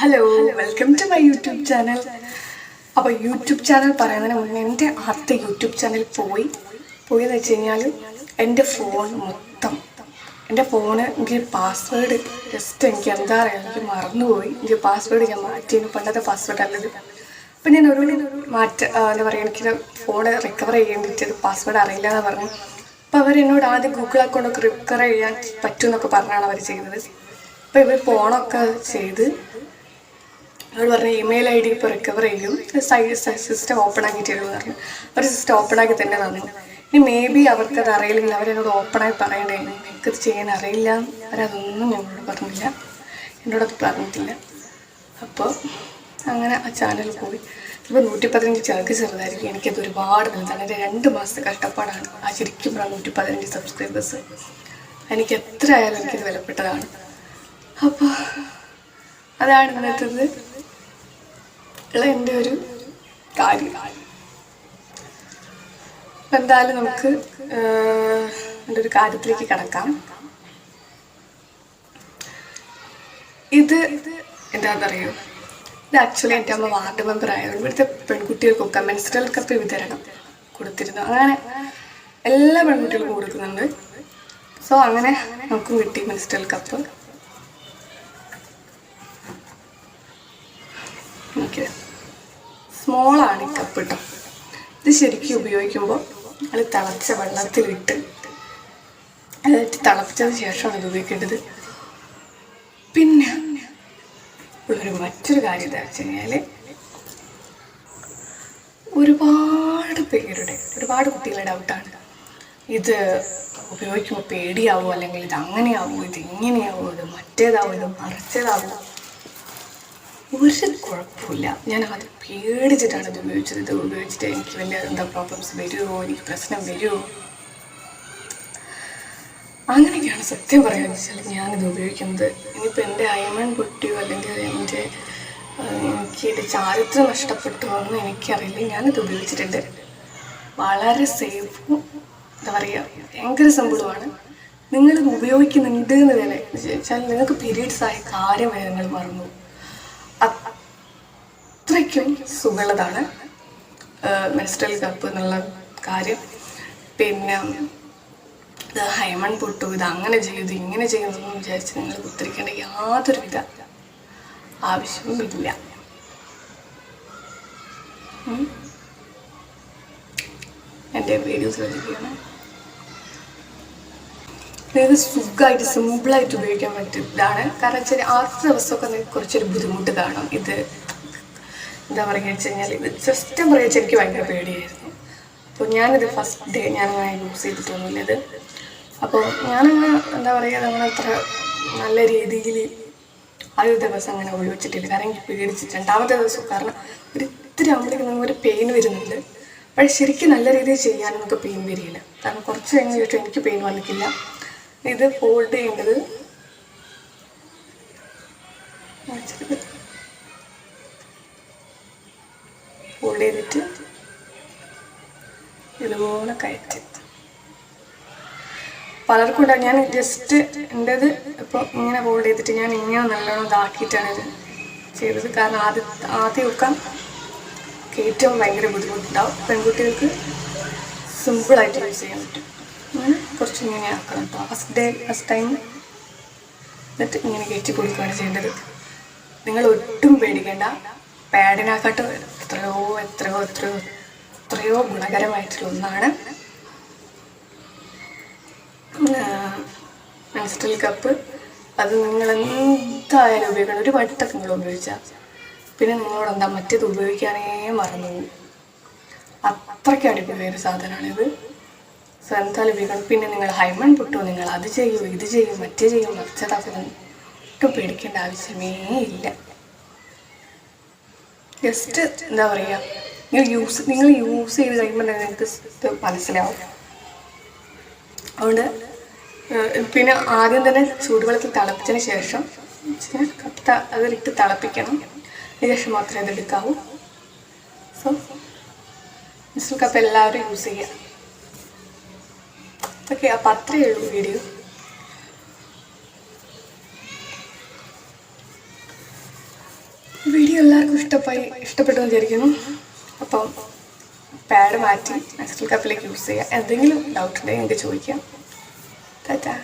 Hello welcome to my YouTube channel അപ്പോൾ YouTube channel പറയുന്നതിന് മുന്നേ എന്റെ ആദ്യത്തെ യൂട്യൂബ് ചാനൽ പോയി. പോയെന്ന് വെച്ച് കഴിഞ്ഞാൽ എന്റെ ഫോൺ മൊത്തം. എന്റെ ഫോണ് എനിക്ക് പാസ്വേഡ് ജസ്റ്റ് എനിക്ക് എന്താ പറയുക എനിക്ക് മറന്നുപോയി. എനിക്ക് പാസ്വേഡ് ഞാൻ മാറ്റി പണ്ടത്തെ പാസ്വേഡ് അല്ലത്. അപ്പം ഞാൻ ഒരു മാറ്റ എന്താ പറയുക എനിക്ക് ഫോൺ റിക്കവർ ചെയ്യേണ്ടിട്ട് പാസ്വേഡ് അറിയില്ല എന്ന് പറഞ്ഞു. അപ്പോൾ അവർ എന്നോട് ആദ്യം ഗൂഗിൾ അക്കൗണ്ടൊക്കെ റിക്കവർ ചെയ്യാൻ പറ്റുമെന്നൊക്കെ പറഞ്ഞാണ് അവർ ചെയ്തത്. അപ്പോൾ ഇവർ ഫോണൊക്കെ ചെയ്ത് അവർ പറഞ്ഞ ഇമെയിൽ ഐ ഡി ഇപ്പോൾ റിക്കവർ ചെയ്യും സിസ്റ്റം ഓപ്പൺ ആക്കി തരുമെന്ന് പറഞ്ഞു അവർ സിസ്റ്റം ഓപ്പൺ ആക്കി തന്നെ തന്നു. ഇനി മേ ബി അവർക്കത് അറിയില്ലെങ്കിൽ അവരെന്നോട് ഓപ്പണായി പറയണ്ടേ? എനിക്കത് ചെയ്യാൻ അറിയില്ല. അവരതൊന്നും ഞങ്ങളോട് പറഞ്ഞില്ല. എന്നോടത് പറഞ്ഞിട്ടില്ല. അപ്പോൾ അങ്ങനെ ആ ചാനൽ പോയി. ഇപ്പോൾ നൂറ്റി പതിനഞ്ച് ചെറുക്ക് ചെറുതായിരിക്കും. എനിക്കത് ഒരുപാട് വലുതാണ് എന്റെ രണ്ട് മാസത്തെ കഷ്ടപ്പാടാണ്. ആ ശരിക്കും പറഞ്ഞ നൂറ്റി പതിനഞ്ച് സബ്സ്ക്രൈബേഴ്സ് എനിക്ക് എത്ര ആയാലും എനിക്കത് വിലപ്പെട്ടതാണ്. അപ്പോൾ അതാണ് ഇന്നത്തത്. എന്റെ ഒരു കാര്യം. എന്തായാലും നമുക്ക് എന്റെ ഒരു കാര്യത്തിലേക്ക് കിടക്കാം. ഇത് എന്താ പറയുക ഇത് ആക്ച്വലി എന്റെ അമ്മ വാർഡ് മെമ്പർ ആയതുകൊണ്ട് ഇവിടുത്തെ പെൺകുട്ടികൾക്കൊക്കെ മെൻസ്ട്രൽ കപ്പ് വിതരണം കൊടുത്തിരുന്നു. അങ്ങനെ എല്ലാ പെൺകുട്ടികൾക്കും കൊടുക്കുന്നുണ്ട്. സോ അങ്ങനെ നമുക്കും കിട്ടി മെൻസ്ട്രൽ കപ്പ് എനിക്ക് സ്മോളാണ് ഈ കപ്പ് കേട്ടോ ഇത് ശരിക്കും ഉപയോഗിക്കുമ്പോൾ അത് തിളച്ച വെള്ളത്തിലിട്ട് അതായിട്ട് തിളപ്പിച്ചതിന് ശേഷമാണ് ഇത് ഉപയോഗിക്കേണ്ടത്. പിന്നെ ഒരു മറ്റൊരു കാര്യം എന്താ വെച്ച് കഴിഞ്ഞാൽ ഒരുപാട് പേരുടെ ഒരുപാട് കുട്ടികളുടെ ഡൗട്ടാണ് ഇത് ഉപയോഗിക്കുമ്പോൾ പേടിയാവോ? അല്ലെങ്കിൽ ഇത് അങ്ങനെയാവോ? ഇത് ഇങ്ങനെയാവോ? ഇത് മറ്റേതാവോ? ഇത് മറിച്ചതാവോ? ഒരു കുഴപ്പമില്ല. ഞാൻ അത് പേടിച്ചിട്ടാണ് ഇത് ഉപയോഗിച്ചത്. ഇത് ഉപയോഗിച്ചിട്ട് എനിക്ക് വലിയ എന്താ പ്രോബ്ലംസ് വരുമോ എനിക്ക് പ്രശ്നം വരുമോ അങ്ങനെയൊക്കെയാണ് സത്യം പറയാന്ന് വെച്ചാൽ ഞാനിത് ഉപയോഗിക്കുന്നത്. ഇനിയിപ്പോൾ എന്റെ അയമൺ പൊട്ടിയോ? അല്ലെങ്കിൽ എന്റെ എനിക്ക് എന്റെ ചാരിത്രം നഷ്ടപ്പെട്ടോ എന്ന് എനിക്കറിയില്ല. ഞാനിത് ഉപയോഗിച്ചിട്ടുണ്ട്. വളരെ സേഫും എന്താ പറയുക ഭയങ്കര സംഭവമാണ് നിങ്ങൾ ഉപയോഗിക്കുന്നുണ്ട് എന്ന് തന്നെ വെച്ചാൽ നിങ്ങൾക്ക് പീരീഡ്സ് ആയ കാര്യം വരെ നിങ്ങൾ മറന്നു അത്രയ്ക്കും സുഖമുള്ളതാണ്. മെസ്റ്റൽ കപ്പ് എന്നുള്ള കാര്യം. പിന്നെ ഇത് ഹൈമൺ പൊട്ടു ഇത് അങ്ങനെ ചെയ്യും ഇത് ഇങ്ങനെ ചെയ്യുന്നതെന്ന് വിചാരിച്ച് നിങ്ങൾ ഉത്തരിക്കേണ്ട യാതൊരുവിധ ആവശ്യവും ഇല്ല ഉം. എന്റെ വീഡിയോസ് ശ്രദ്ധിക്കുകയാണ്. ഇത് സുഖമായിട്ട് സിമ്പിളായിട്ട് ഉപയോഗിക്കാൻ പറ്റും ഇതാണ് കാരണം വെച്ചാൽ ആദ്യത്തെ ദിവസമൊക്കെ നിങ്ങൾക്ക് കുറച്ചൊരു ബുദ്ധിമുട്ട് കാണും. ഇത് എന്താ പറയുക വെച്ച് കഴിഞ്ഞാൽ ഇത് ജസ്റ്റ് പറയുക എനിക്ക് ഭയങ്കര പേടിയായിരുന്നു. അപ്പോൾ ഞാനിത് ഫസ്റ്റ് ഡേ ഞാനങ്ങനെ യൂസ് ചെയ്തിട്ടൊന്നുമില്ല ഇത്. അപ്പോൾ ഞാനങ്ങനെ എന്താ പറയുക നമ്മൾ അത്ര നല്ല രീതിയിൽ ആദ്യ ദിവസം അങ്ങനെ ഉപയോഗിച്ചിട്ടില്ല കാരണം എനിക്ക് പേടിച്ചിട്ട് രണ്ടാമത്തെ ദിവസം കാരണം ഒരു ഇത്തിരി ആകുമ്പോഴേക്കും നമുക്ക് ഒരു പെയിൻ വരുന്നുണ്ട്. പക്ഷേ ശരിക്കും നല്ല രീതിയിൽ ചെയ്യാൻ നമുക്ക് പെയിൻ വരില്ല കാരണം കുറച്ച് കഴിഞ്ഞ ശേഷം എനിക്ക് പെയിൻ വന്നിട്ടില്ല. ഇത് ഫോൾഡ് ചെയ്യേണ്ടത്. ഇതുപോലെ കയറ്റി പലർക്കും ഉണ്ടാകും ഞാൻ ജസ്റ്റ് എന്റെത് ഇപ്പോൾ ഇങ്ങനെ ഹോൾഡ് ചെയ്തിട്ട് ഞാൻ ഇങ്ങനെ നല്ലോണം ഇതാക്കിയിട്ടാണ് ഇത് ചെയ്തത്. കാരണം ആദ്യ ആദ്യമൊക്കെ കയറ്റവും ഭയങ്കര ബുദ്ധിമുട്ടുണ്ടാവും. പെൺകുട്ടികൾക്ക് സിമ്പിളായിട്ട് യൂസ് ചെയ്യാൻ പറ്റും. അങ്ങനെ കുറച്ച് ഇങ്ങനെ ആക്കണം കേട്ടോ ഫസ്റ്റ് ഡേ ഫസ്റ്റ് ടൈം എന്നിട്ട് ഇങ്ങനെ കയറ്റി കൊടുക്കുകയാണ് ചെയ്യേണ്ടത്. നിങ്ങൾ ഒട്ടും പേടിക്കേണ്ട. പാഡിനെക്കാട്ടും എത്രയോ എത്രയോ എത്രയോ എത്രയോ ഗുണകരമായിട്ടുള്ള ഒന്നാണ്. മെൻസ്ട്രൽ കപ്പ് അത് നിങ്ങൾ എന്തായാലും ഉപയോഗിക്കണം. ഒരു വട്ടം നിങ്ങൾ ഉപയോഗിച്ചാൽ പിന്നെ നിങ്ങളോട് എന്താ മറ്റേത് ഉപയോഗിക്കാനേ മറന്നു അത്രയ്ക്ക് അടിപൊളിയ ഒരു സാധനമാണിത്. സോ എന്തായാലും ഉപയോഗിക്കണം. പിന്നെ നിങ്ങൾ ഹൈമൺ പൊട്ടോ നിങ്ങൾ അത് ചെയ്യൂ ഇത് ചെയ്യും മറ്റേ ചെയ്യും മറിച്ചതാക്കും ഒട്ടും പേടിക്കേണ്ട ആവശ്യമേ ഇല്ല. ജസ്റ്റ് എന്താ പറയുക നിങ്ങൾ യൂസ് നിങ്ങൾ യൂസ് ചെയ്ത് കഴിയുമ്പോൾ നിങ്ങൾക്ക് ഇത് മനസ്സിലാവും. അതുകൊണ്ട് പിന്നെ ആദ്യം തന്നെ ചൂടുവെള്ളത്തിൽ തിളപ്പിച്ചതിന് ശേഷം കപ്പ അതിലിട്ട് തിളപ്പിക്കണം. അതിനുശേഷം മാത്രമേ അത് എടുക്കാവൂ. സോ മിസ്റ്റർ കപ്പ് എല്ലാവരും യൂസ് ചെയ്യുക. ഓക്കെ അപ്പം അത്രയേ ഉള്ളൂ വീഡിയോ വീഡിയോ എല്ലാവർക്കും ഇഷ്ടമായി ഇഷ്ടപ്പെട്ടു വിചാരിക്കുന്നു. അപ്പം പാഡ് മാറ്റി നെക്സ്റ്റ് കപ്പിലേക്ക് യൂസ് ചെയ്യുക. എന്തെങ്കിലും ഡൗട്ട് ഉണ്ടെങ്കിൽ എനിക്ക് ചോദിക്കാം. ടാറ്റാ